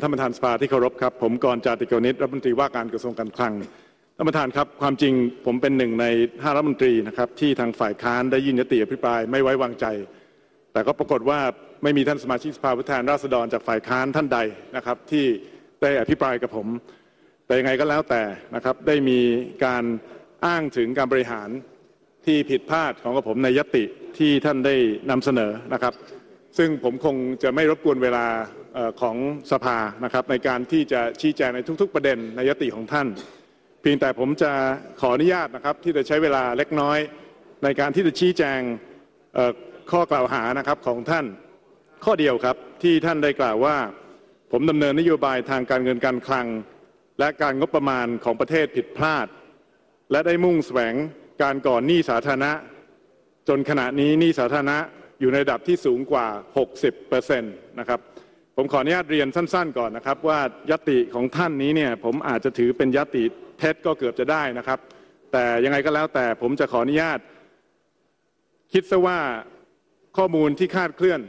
ท่านประธานสภาที่เคารพครับ ผมกรจาติกนิตรัฐมนตรีว่าการกระทรวงการคลังท่านประธานครับความจริงผมเป็นหนึ่งในห้ารัฐมนตรีนะครับที่ทางฝ่ายค้านได้ยื่นยติอภิปรายไม่ไว้วางใจ แต่ก็ปรากฏว่าไม่มีท่านสมาชิกสภาผู้แทนราษฎรจากฝ่ายค้านท่านใดนะครับ ที่ได้อภิปรายกับผม แต่ยังไงก็แล้วแต่นะครับได้มีการอ้างถึงการบริหารที่ผิดพลาดของกับผมในยติที่ท่านได้นำเสนอนะครับ ซึ่งผมคงจะไม่รบกวนเวลา ของสภานะครับในการที่จะชี้แจงในทุก ๆ ประเด็นในยติของท่าน เพียงแต่ผมจะขออนุญาตนะครับที่จะใช้เวลาเล็กน้อย ในการที่จะชี้แจงข้อกล่าวหานะครับของท่านข้อเดียวครับที่ท่านได้กล่าวว่า ผมดำเนินนโยบายทางการเงินการคลัง และการงบประมาณของประเทศผิดพลาด และได้มุ่งแสวงการก่อนหนี้สาธารณะ จนขณะนี้หนี้สาธารณะอยู่ในระดับที่สูงกว่า 60%นะครับ ผมขออนุญาตเรียนสั้น ๆ ก่อนนะครับ ว่ายติของท่านนี้เนี่ยผมอาจจะถือเป็นยติเท็จก็เกือบจะได้นะครับ แต่ยังไงก็แล้วแต่ผมจะขออนุญาต คิดซะว่าข้อมูลที่คาดเคลื่อน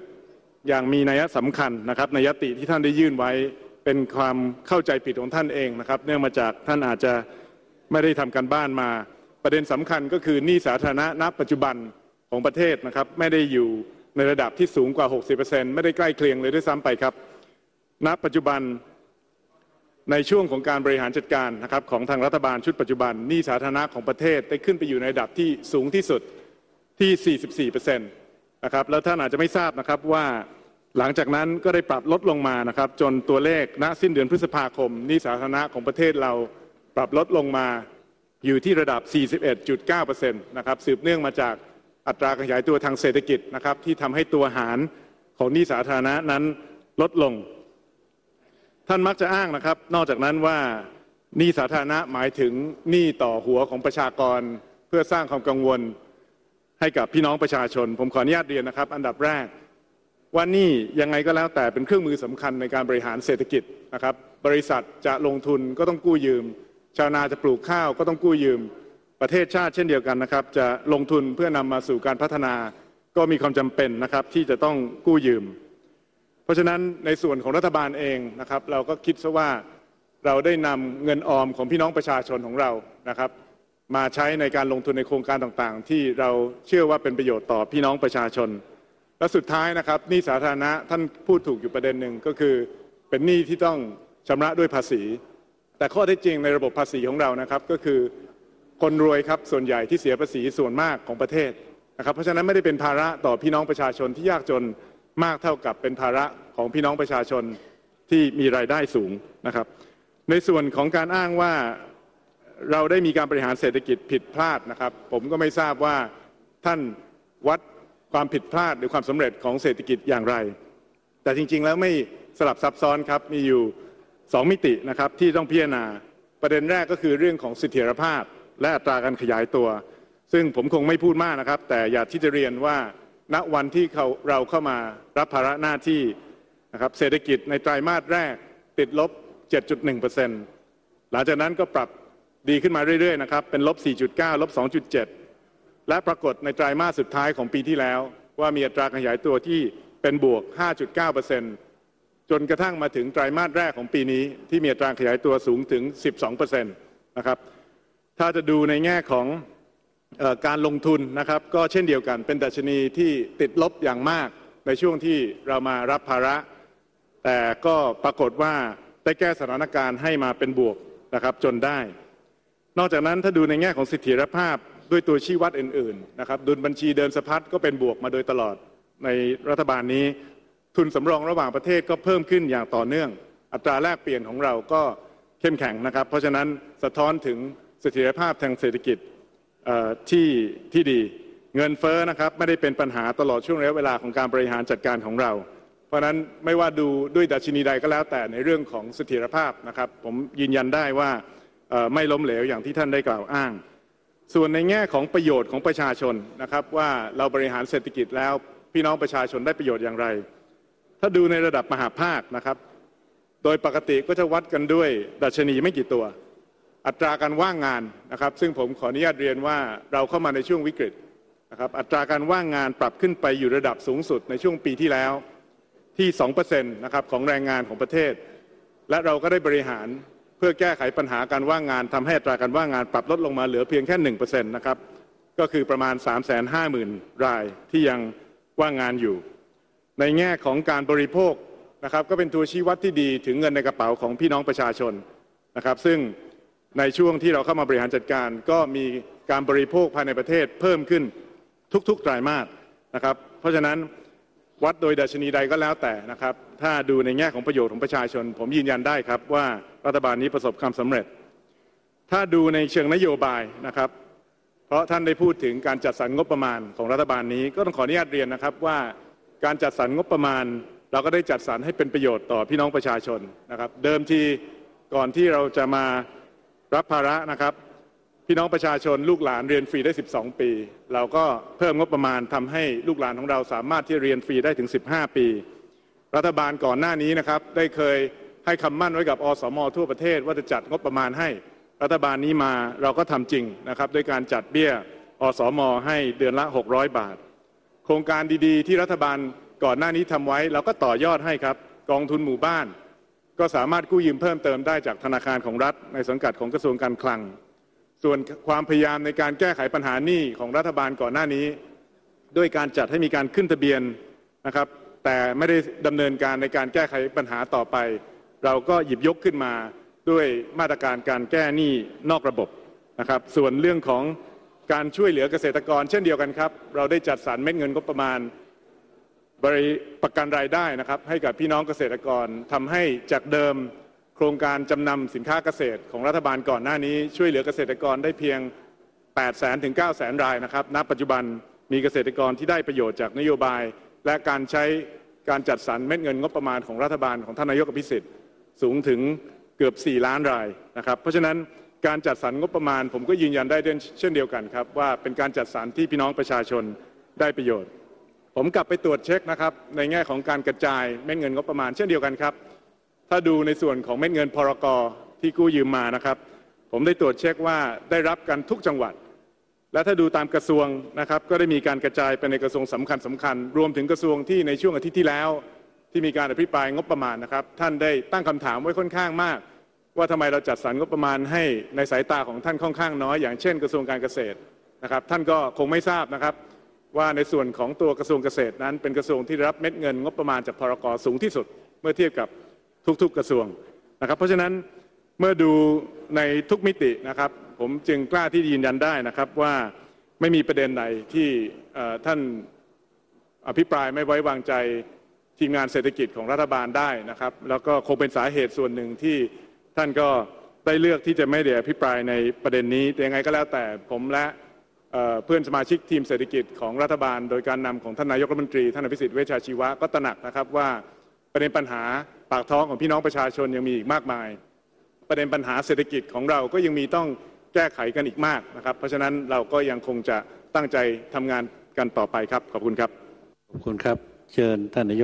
อย่างมีนัยสำคัญนะครับในยติที่ท่านได้ยื่นไว้เป็นความเข้าใจผิดของท่านเองนะครับ เนื่องมาจากท่านอาจจะไม่ได้ทำการบ้านมา ประเด็นสำคัญก็คือหนี้สาธารณะณปัจจุบันของประเทศนะครับ ไม่ได้อยู่ ในระดับที่สูงกว่า 60%ไม่ได้ใกล้เคียงเลยด้วยซ้ำไปครับ ณ ปัจจุบันในช่วงของการบริหารจัดการนะครับของทางรัฐบาลชุดปัจจุบันหนี้สาธารณะของประเทศได้ขึ้นไปอยู่ในระดับที่สูงที่สุดที่ 44%นะครับแล้วท่านอาจจะไม่ทราบนะครับว่าหลังจากนั้นก็ได้ปรับลดลงมานะครับ จนตัวเลขณสิ้นเดือนพฤษภาคมหนี้สาธารณะของประเทศเราปรับลดลงมาอยู่ที่ระดับ 41.9%นะครับสืบเนื่องมาจาก อัตราขยายตัวทางเศรษฐกิจนะครับที่ทำให้ตัวหารของหนี้สาธารณะนั้นลดลง ท่านมักจะอ้างนะครับ นอกจากนั้นว่าหนี้สาธารณะหมายถึงหนี้ต่อหัวของประชากร เพื่อสร้างความกังวลให้กับพี่น้องประชาชน ผมขออนุญาตเรียนนะครับ อันดับแรกว่านี่ยังไงก็แล้วแต่เป็นเครื่องมือสำคัญในการบริหารเศรษฐกิจนะครับ บริษัทจะลงทุนก็ต้องกู้ยืม ชาวนาจะปลูกข้าวก็ต้องกู้ยืม ประเทศชาติเช่นเดียวกันนะครับ จะลงทุนเพื่อนำมาสู่การพัฒนา ก็มีความจำเป็นนะครับที่จะต้องกู้ยืม เพราะฉะนั้นในส่วนของรัฐบาลเองนะครับ เราก็คิดซะว่าเราได้นำเงินออมของพี่น้องประชาชนของเรานะครับ มาใช้ในการลงทุนในโครงการต่างๆ ที่เราเชื่อว่าเป็นประโยชน์ต่อพี่น้องประชาชน และสุดท้ายนะครับหนี้สาธารณะท่านพูดถูกอยู่ประเด็นหนึ่งก็คือเป็นหนี้ที่ต้องชำระด้วยภาษี แต่ข้อเท็จจริงในระบบภาษีของเรานะครับ ก็คือ คนรวยครับส่วนใหญ่ที่เสียภาษีส่วนมากของประเทศนะครับ เพราะฉะนั้นไม่ได้เป็นภาระต่อพี่น้องประชาชนที่ยากจนมากเท่ากับเป็นภาระของพี่น้องประชาชนที่มีรายได้สูงนะครับ ในส่วนของการอ้างว่าเราได้มีการบริหารเศรษฐกิจผิดพลาดนะครับ ผมก็ไม่ทราบว่าท่านวัดความผิดพลาดหรือความสำเร็จของเศรษฐกิจอย่างไร แต่จริง ๆ แล้วไม่สลับซับซ้อนครับมีอยู่ 2 มิตินะครับที่ต้องพิจารณาประเด็นแรกก็คือเรื่องของเสถียรภาพ และอัตราการขยายตัว ซึ่งผมคงไม่พูดมากนะครับ แต่อยากที่จะเรียนว่าณวันที่เเราเข้ามารับภาระหน้าที่นะครับเศรษฐกิจในไตรามาสแรกติดลบ 7.1%หลังจากนั้นก็ปรับดีขึ้นมาเรื่อยๆนะครับเป็นลบ 4.9 ลบ 2.7 และปรากฏในไตรามาสสุดท้ายของปีที่แล้ว ว่ามีอัตราขยายตัวที่เป็นบวก 5.9%จนกระทั่งมาถึงไตรามาสแรกของปีนี้ที่มีอัตราขยายตัวสูงถึง 12%นะครับ ถ้าจะดูในแง่ของออการลงทุนนะครับ ก็เช่นเดียวกัน เป็นดัชนีที่ติดลบอย่างมากในช่วงที่เรามารับภาระ แต่ก็ปรากฏว่าได้แก้สถานการณ์ให้มาเป็นบวกนะครับจนได้ นอกจากนั้นถ้าดูในแง่ของเสถียรภาพด้วยตัวชี้วัดอื่นๆนะครับดุลบัญชีเดินสะพัดก็เป็นบวกมาโดยตลอดในรัฐบาลนี้ ทุนสำรองระหว่างประเทศก็เพิ่มขึ้นอย่างต่อเนื่อง อัตราแลกเปลี่ยนของเราก็เข้มแข็งนะครับ เพราะฉะนั้นสะท้อนถึง สถียรภาพทางเศรษฐกิจที่ที่ดีเงินเฟ้อนะครับไม่ได้เป็นปัญหาตลอดช่วงระยะเวลาของการบริหารจัดการของเรา เพราะฉะนั้นไม่ว่าดูด้วยดัชนีใดก็แล้วแต่ในเรื่องของเสถียรภาพนะครับ ผมยืนยันได้ว่าไม่ล้มเหลวอย่างที่ท่านได้กล่าวอ้าง ส่วนในแง่ของประโยชน์ของประชาชนนะครับ ว่าเราบริหารเศรษฐกิจแล้วพี่น้องประชาชนได้ประโยชน์อย่างไร ถ้าดูในระดับมหาภาคนะครับ โดยปกติก็จะวัดกันด้วยดัชนีไม่กี่ตัว อัตราการว่างงานนะครับ ซึ่งผมขออนุญาตเรียนว่าเราเข้ามาในช่วงวิกฤตนะครับอัตราการว่างงานปรับขึ้นไปอยู่ระดับสูงสุดในช่วงปีที่แล้วที่2%นะครับของแรงงานของประเทศ และเราก็ได้บริหารเพื่อแก้ไขปัญหาการว่างงานทำให้อัตราการว่างงานปรับลดลงมาเหลือเพียงแค่หนึ่งเปอร์เซ็นต์นะครับก็คือประมาณ 3 5 0 0 0 0 รายที่ยังว่างงานอยู่ ในแง่ของการบริโภคนะครับก็เป็นตัวชี้วัดที่ดีถึงเงินในกระเป๋าของพี่น้องประชาชนนะครับ ซึ่ง ในช่วงที่เราเข้ามาบริหารจัดการ ก็มีการบริโภคภายในประเทศเพิ่มขึ้นทุกๆไตรมาสนะครับ เพราะฉะนั้นวัดโดยดัชนีใดก็แล้วแต่นะครับ ถ้าดูในแง่ของประโยชน์ของประชาชน ผมยืนยันได้ครับว่ารัฐบาลนี้ประสบความสำเร็จ ถ้าดูในเชิงนโยบายนะครับ เพราะท่านได้พูดถึงการจัดสรรงบประมาณของรัฐบาลนี้ ก็ต้องขออนุญาตเรียนนะครับว่าการจัดสรรงบประมาณ เราก็ได้จัดสรรให้เป็นประโยชน์ต่อพี่น้องประชาชนนะครับ เดิมทีก่อนที่เราจะมา รับภาระนะครับ พี่น้องประชาชนลูกหลานเรียนฟรีได้ 12 ปี เราก็เพิ่มงบประมาณทำให้ลูกหลานของเราสามารถที่เรียนฟรีได้ถึง 15 ปี รัฐบาลก่อนหน้านี้นะครับ ได้เคยให้คำมั่นไว้กับอสม ทั่วประเทศว่าจะจัดงบประมาณให้รัฐบาลนี้มาเราก็ทำจริงนะครับด้วยการจัดเบี้ยอสม ให้เดือนละ 600 บาท โครงการดีๆ ที่รัฐบาลก่อนหน้านี้ทำไว้ เราก็ต่อยอดให้ครับ กองทุนหมู่บ้าน ก็สามารถกู้ยืมเพิ่มเติมได้จากธนาคารของรัฐ ในสังกัดของกระทรวงการคลัง ส่วนความพยายามในการแก้ไขปัญหาหนี้ของรัฐบาลก่อนหน้านี้ ด้วยการจัดให้มีการขึ้นทะเบียนนะครับแต่ไม่ได้ดำเนินการในการแก้ไขปัญหาต่อไป เราก็หยิบยกขึ้นมาด้วยมาตรการการแก้หนี้นอกระบบนะครับส่วนเรื่องของการช่วยเหลือเกษตรกรเช่นเดียวกันครับ เราได้จัดสรรเม็ดเงินงบประมาณ บริประกันรายได้นะครับ ให้กับพี่น้องเกษตรกรทำให้จากเดิมโครงการจำนำสินค้าเกษตรของรัฐบาลก่อนหน้านี้ ช่วยเหลือเกษตรกรได้เพียง8 0 0 0 0 ถึง 9 0 0 0 0 รายนะครับ ณ ปัจจุบันมีเกษตรกรที่ได้ประโยชน์จากนโยบาย และการใช้การจัดสรรเม็ดเงินงบประมาณของรัฐบาลของท่านนายกอภิสิทธิ์สูงถึงเกือบ 4 ล้านรายนะครับ เพราะฉะนั้นการจัดสรรงบประมาณ ผมก็ยืนยันได้เช่นเดียวกันครับว่าเป็นการจัดสรรที่พี่น้องประชาชนได้ประโยชน์ ผมกลับไปตรวจเช็คนะครับ ในแง่ของการกระจายเม็ดเงินงบประมาณเช่นเดียวกันครับ ถ้าดูในส่วนของเม็ดเงินพรกที่กู้ยืมมานะครับ ผมได้ตรวจเช็คว่าได้รับกันทุกจังหวัด และถ้าดูตามกระทรวงนะครับ ก็ได้มีการกระจายไปในกระทรวงสำคัญสำคัญ รวมถึงกระทรวงที่ในช่วงอาทิตย์ที่แล้ว ที่มีการอภิปรายงบประมาณนะครับ ท่านได้ตั้งคำถามไว้ค่อนข้างมาก ว่าทำไมเราจัดสรรงบประมาณให้ในสายตาของท่านค่อนข้างน้อย อย่างเช่น กระทรวงการเกษตรนะครับ ท่านก็คงไม่ทราบนะครับ ว่าในส่วนของตัวกระทรวงเกษตรนั้น เป็นกระทรวงที่รับเม็ดเงินงบประมาณจากพรกสูงที่สุด เมื่อเทียบกับทุกๆกระทรวงนะครับ เพราะฉะนั้นเมื่อดูในทุกมิตินะครับ ผมจึงกล้าที่ยืนยันได้นะครับว่าไม่มีประเด็นใดที่ท่านอภิปรายไม่ไว้วางใจทีมงานเศรษฐกิจของรัฐบาลได้นะครับ แล้วก็คงเป็นสาเหตุส่วนหนึ่งที่ท่านก็ได้เลือกที่จะไม่ได้อภิปรายในประเด็นนี้แต่ยังไงก็แล้วแต่ผมและ เพื่อนสมาชิกทีมเศรษฐกิจของรัฐบาล โดยการนำของท่านนายกรัฐมนตรีท่านอภิสิทธิ์เวชชาชีวะก็ตระหนักนะครับว่าประเด็นปัญหาปากท้องของพี่น้องประชาชนยังมีอีกมากมาย ประเด็นปัญหาเศรษฐกิจของเราก็ยังมีต้องแก้ไขกันอีกมากนะครับ เพราะฉะนั้นเราก็ยังคงจะตั้งใจทำงานกันต่อไปครับขอบคุณครับขอบคุณครับ เชิญท่านนายก